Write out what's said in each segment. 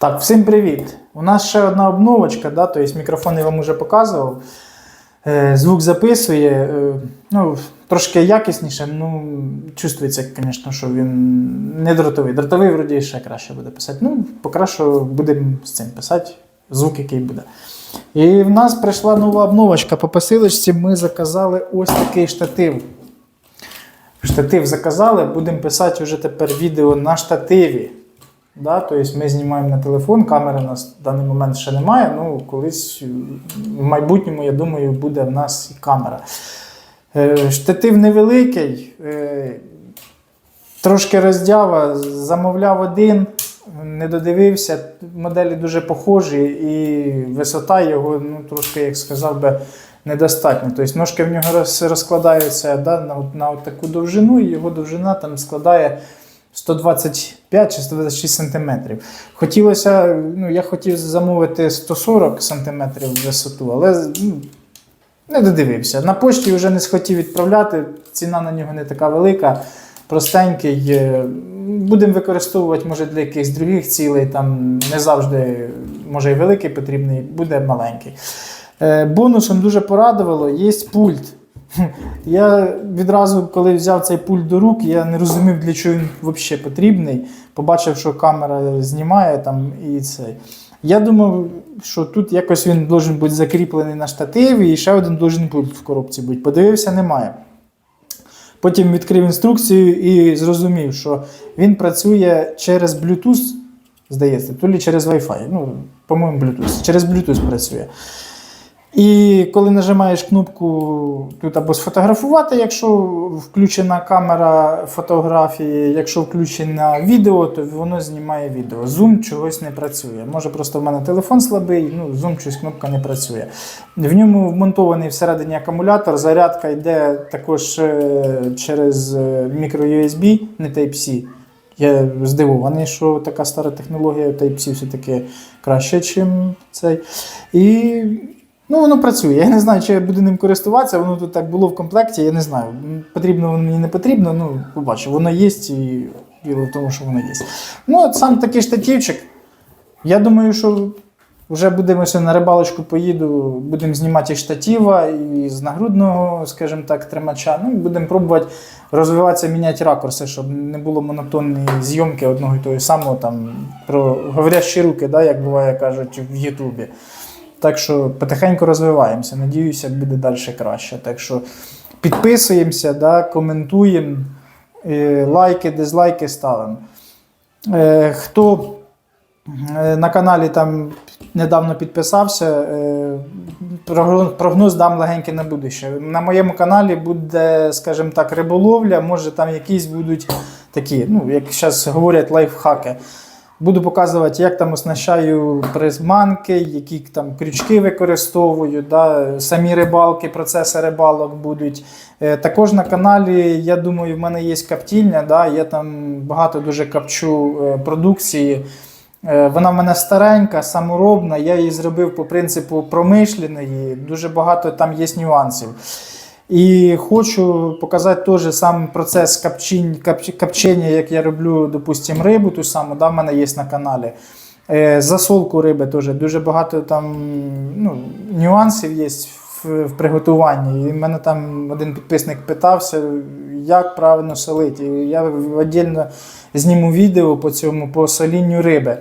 Так, всім привіт! У нас ще одна обновочка, да, тобто мікрофон я вам вже показував. Е, Звук записує. е, Ну, трошки якісніше, ну, чувствується, звісно, що він не дротовий. Дротовий, вроді, ще краще буде писати. Ну, поки будемо з цим писати, звук, який буде. І в нас прийшла нова обновочка. По посилочці ми заказали ось такий штатив. Штатив заказали, будемо писати вже тепер відео на штативі. Да? Тобто ми знімаємо на телефон, камери у нас в даний момент ще немає. Ну, колись в майбутньому, я думаю, буде в нас і камера. Е, Штатив невеликий, е, трошки роздява, замовляв один, не додивився. Моделі дуже похожі, і висота його, ну, трошки, як сказав би, недостатньо. Тобто ножки в нього розкладаються да, на, на таку довжину, і його довжина там складає 125 чи 126 сантиметрів. Хотілося, ну, я хотів замовити 140 сантиметрів висоту, але ну, не додивився. На пошті вже не схотів відправляти, ціна на нього не така велика, простенький. Е, Будемо використовувати, може, для якихось других цілей, там не завжди, може, і великий потрібний, буде маленький. Е, Бонусом дуже порадувало, є пульт. Я відразу, коли взяв цей пульт до рук, я не розумів, для чого він взагалі потрібний. Побачив, що камера знімає там і цей. Я думав, що тут якось він должен бути закріплений на штативі, і ще один должен пульт в коробці бути. Подивився, немає. Потім відкрив інструкцію і зрозумів, що він працює через Bluetooth, здається, то лі через Wi-Fi. Ну, по-моєму, Bluetooth. Через Bluetooth працює. І коли нажимаєш кнопку тут або сфотографувати, якщо включена камера фотографії, якщо включена відео, то воно знімає відео. Зум чогось не працює. Може просто в мене телефон слабий, ну зум щось кнопка не працює. В ньому вмонтований всередині акумулятор, зарядка йде також е, через е, мікро-USB, не Type-C. Я здивований, що така стара технологія Type-C все-таки краще, ніж цей. І ну, воно працює. Я не знаю, чи я буду ним користуватися. Воно тут так було в комплекті, я не знаю. Потрібно воно мені не потрібно. Ну, побачу, воно є і діло в тому, що воно є. Ну, от сам такий штативчик. Я думаю, що вже будемо на рибалочку поїду, будемо знімати і штатива, і з нагрудного, скажімо так, тримача. Ну, будемо пробувати розвиватися, міняти ракурси, щоб не було монотонної зйомки одного і того самого, там, про говорящі руки, да, як буває кажуть в Ютубі. Так що потихеньку розвиваємося. Надіюся, буде далі краще. Так що підписуємося, да, коментуємо, е, лайки, дизлайки ставимо. Е, Хто е, на каналі там недавно підписався, прогноз- дам легенький на будуще. На моєму каналі буде, скажімо так, риболовля, може там якісь будуть такі, ну, як зараз говорять, лайфхаки. Буду показувати, як там оснащаю призманки, які там крючки використовую, да, самі рибалки, процеси рибалок будуть. Е, також на каналі, я думаю, в мене є каптільня, да, я там багато дуже капчу е, продукції. Е, Вона в мене старенька, саморобна, я її зробив по принципу промишленої, дуже багато там є нюансів. І хочу показати теж сам процес капчень, капч- капчення, як я роблю, допустимо, рибу ту саму, да, в мене є на каналі. Е, Засолку риби теж дуже багато там ну, нюансів є в, в приготуванні. І мене там один підписник питався, як правильно солити. Я віддільно зніму відео по цьому по солінню риби.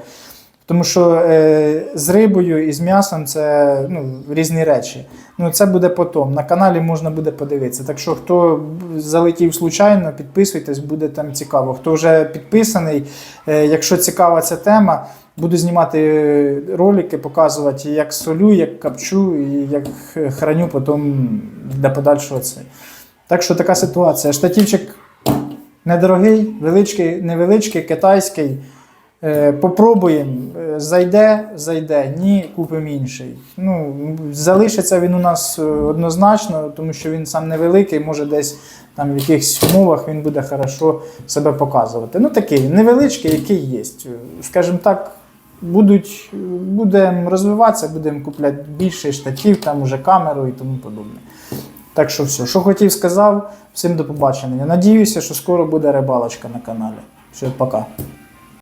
Тому що е, з рибою і з м'ясом це ну, різні речі. Ну, це буде потім. На каналі можна буде подивитися. Так що, хто залетів случайно, підписуйтесь, буде там цікаво. Хто вже підписаний, е, якщо цікава ця тема, буду знімати ролики, показувати, як солю, як капчу і як храню потім для подальшого це. Так що така ситуація. Штативчик недорогий, величкий, невеличкий, китайський. Е, Попробуємо. Е, Зайде, зайде, ні, купимо інший. Ну, залишиться він у нас е, однозначно, тому що він сам невеликий, може десь там в якихось умовах він буде хорошо себе показувати. Ну такий невеличкий, який є. Скажімо так, будемо розвиватися, будемо купляти більше штатів, там уже камеру і тому подобне. Так що все, що хотів, сказав. Всім до побачення. Надіюся, що скоро буде рибалочка на каналі. Все, пока.